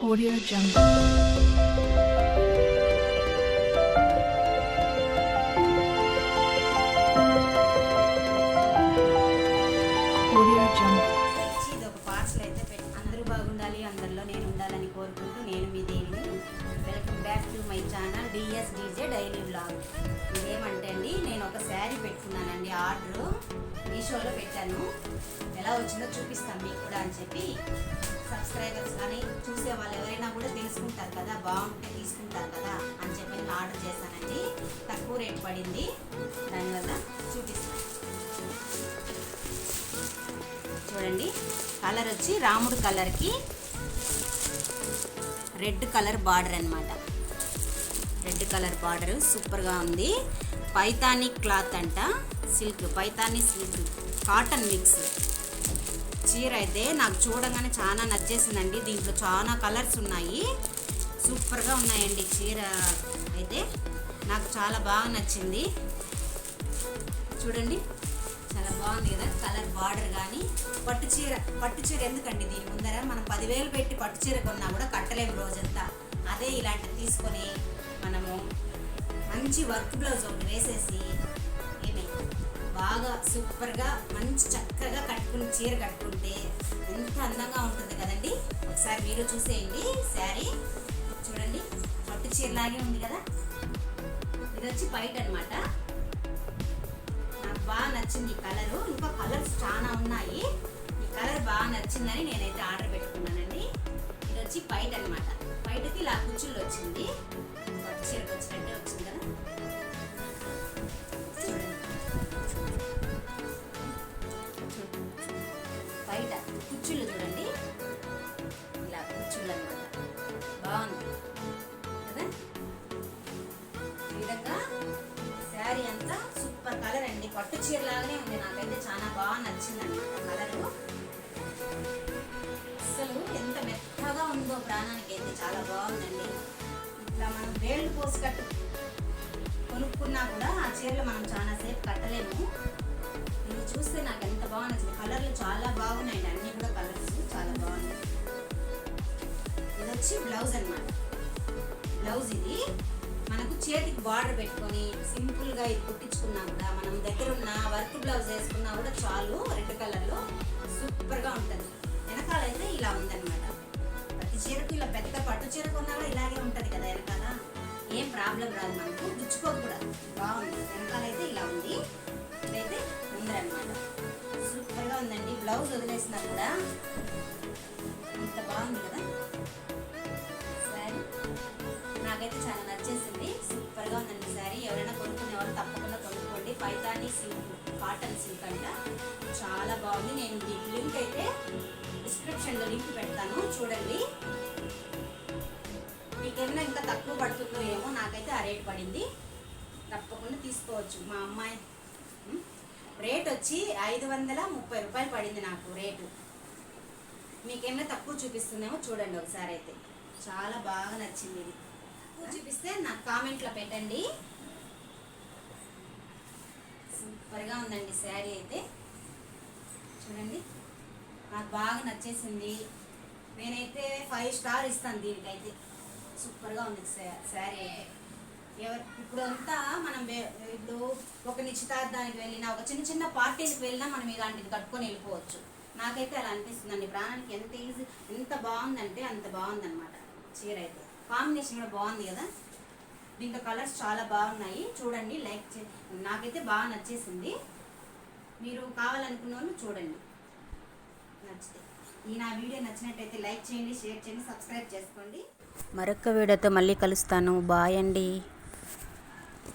Audio Jungle. Back to my channel D S DJ daily blog ఇదేమంటే అండి నేను ఒక శారీ పెట్టుకున్నానండి ఆర్డర్ మీషోలో పెట్టాను. ఎలా వచ్చిందో చూపిస్తాను మీకు కూడా అని చెప్పి సబ్స్క్రైబర్స్ కానీ చూసే వాళ్ళు ఎవరైనా కూడా తెలుసుకుంటారు కదా బాగుంటే తీసుకుంటారు కదా అని చెప్పి నేను ఆర్డర్ చేశానండి. తక్కువ రేట్ పడింది. దానివల్ల చూపిస్తాను. చూడండి కలర్ వచ్చి రాముడు కలర్కి రెడ్ కలర్ బార్డర్ అనమాట రెడ్ కలర్ బార్డర్ సూపర్గా ఉంది. పైతానీ క్లాత్ అంట సిల్క్ పైతానిక్ సిల్క్ కాటన్ మిక్స్. చీర అయితే నాకు చూడగానే చాలా నచ్చేసిందండి. దీంట్లో చాలా కలర్స్ ఉన్నాయి. సూపర్గా ఉన్నాయండి చీర అయితే. నాకు చాలా బాగా నచ్చింది. చూడండి చాలా బాగుంది కదా కలర్ బార్డర్ కానీ. పట్టు చీర పట్టు చీర ఎందుకండి దీని ముందర? మనం పదివేలు పెట్టి పట్టు చీర కొన్నా కూడా కట్టలేము రోజంతా. అదే ఇలాంటివి తీసుకొని మనము మంచి వర్క్ బ్లౌజ్ ఒకటి వేసేసి ఏమి బాగా సూపర్గా మంచి చక్కగా కట్టుకుని చీర కట్టుకుంటే ఎంత అందంగా ఉంటుంది కదండి? ఒకసారి మీరు చూసేయండి శారీ. చూడండి పట్టు చీర లాగే ఉంది కదా? ఇది వచ్చి బయట అనమాట నాకు బాగా నచ్చింది ఈ కలరు. ఇంకా కలర్స్ చాలా ఉన్నాయి. ఈ కలర్ బాగా నచ్చిందని నేనైతే ఆర్డర్ పెట్టుకున్నానండి. వచ్చి పైట అనమాట పైటకి ఇలా కుచ్చుళ్ళు వచ్చింది. పట్టు చీరకు వచ్చినట్టే వచ్చింది కదా. బయట కుచ్చుళ్ళు చూడండి. ఇలా కుచ్చుళ్ళు అనమాట బాగుంది. కదా? ఈ విధంగా శారీ అంతా సూపర్ కలర్ అండి. పట్టు చీర లాగానే ఉంది. నాకైతే చాలా బాగా నచ్చింది అనమాట కలరు. పోసి కట్టు కొనుక్కున్నా కూడా ఆ చీరలు మనం చాలా సేపు కట్టలేము. ఇది చూస్తే నాకు ఎంత బాగుంది కలర్లు చాలా బాగున్నాయండి అన్నీ కూడా కలర్స్ చాలా బాగున్నాయి. ఇది వచ్చి బ్లౌజ్ అన్నమాట. బ్లౌజ్ ఇది. మనకు చేతికి బార్డర్ పెట్టుకొని సింపుల్గా ఇది కుట్టించుకున్నా కూడా మనం దగ్గర ఉన్న వర్క్ బ్లౌజ్ వేసుకున్నా కూడా చాలు రెడ్ కలర్లో సూపర్గా ఉంటుంది. వెనకాల అయితే ఇలా ఉందన్నమాట. ప్రతి చీరకు ఇలా పెద్ద పట్టు చీర కొన్నా కూడా ఇలాగే ఉంటుంది కదా వెనకాల. ఏం ప్రాబ్లం రాదు మనకు. గుచ్చుకోదు కూడా. బాగుంది. వెనకాలైతే ఇలా ఉంది. ఇదైతే ఉందన్నమాట. సూపర్గా ఉందండి. బ్లౌజ్ వదిలేసినా కూడా ఇంత బాగుంది కదా. శారీ నాకైతే చాలా నచ్చేసింది. సూపర్గా ఉందండి శారీ ఎవరైనా కొనుక్కునే వాళ్ళు తప్పకుండా కొనుక్కోండి. పైతానీ సిల్క్ కాటన్ సిల్క్ అంట. చాలా బాగుంది. నేను దీని లింక్ అయితే డిస్క్రిప్షన్లో లింక్ పెడతాను. చూడండి. మీకు ఏమైనా ఇంకా తక్కువ తప్పకుండా తీసుకోవచ్చు. మా అమ్మాయి రేట్ వచ్చి ఐదు వందల ముప్పై రూపాయలు పడింది నాకు రేటు. మీకేమైనా తక్కువ చూపిస్తుందేమో చూడండి ఒకసారి అయితే. చాలా బాగా నచ్చింది ఇది. తక్కువ చూపిస్తే నాకు కామెంట్లో పెట్టండి. సూపర్గా ఉందండి శారీ అయితే. చూడండి. నాకు బాగా నచ్చేసింది. నేనైతే ఫైవ్ స్టార్ ఇస్తాను దీనికైతే. సూపర్గా ఉంది శారీ అయితే. ఎవరు ఇప్పుడు అంతా మనం ఇప్పుడు ఒక నిశ్చితార్థానికి వెళ్ళినా ఒక చిన్న చిన్న పార్టీలకు వెళ్ళినా మనం ఇలాంటిది కట్టుకొని వెళ్ళిపోవచ్చు. నాకైతే అలా అనిపిస్తుందండి. ప్రాణానికి ఎంత ఈజీ ఎంత బాగుందంటే అంత బాగుందన్నమాట చీర అయితే. కాంబినేషన్ కూడా బాగుంది కదా? దీంట్లో కలర్స్ చాలా బాగున్నాయి. చూడండి లైక్ చే నాకైతే బాగా నచ్చేసింది. మీరు కావాలనుకున్న వాళ్ళు చూడండి. నచ్చితే. ఈ నా వీడియో నచ్చినట్టయితే లైక్ చేయండి షేర్ చేయండి సబ్స్క్రైబ్ చేసుకోండి. మరొక వీడియోతో మళ్ళీ కలుస్తాను. బాయ్ అండి.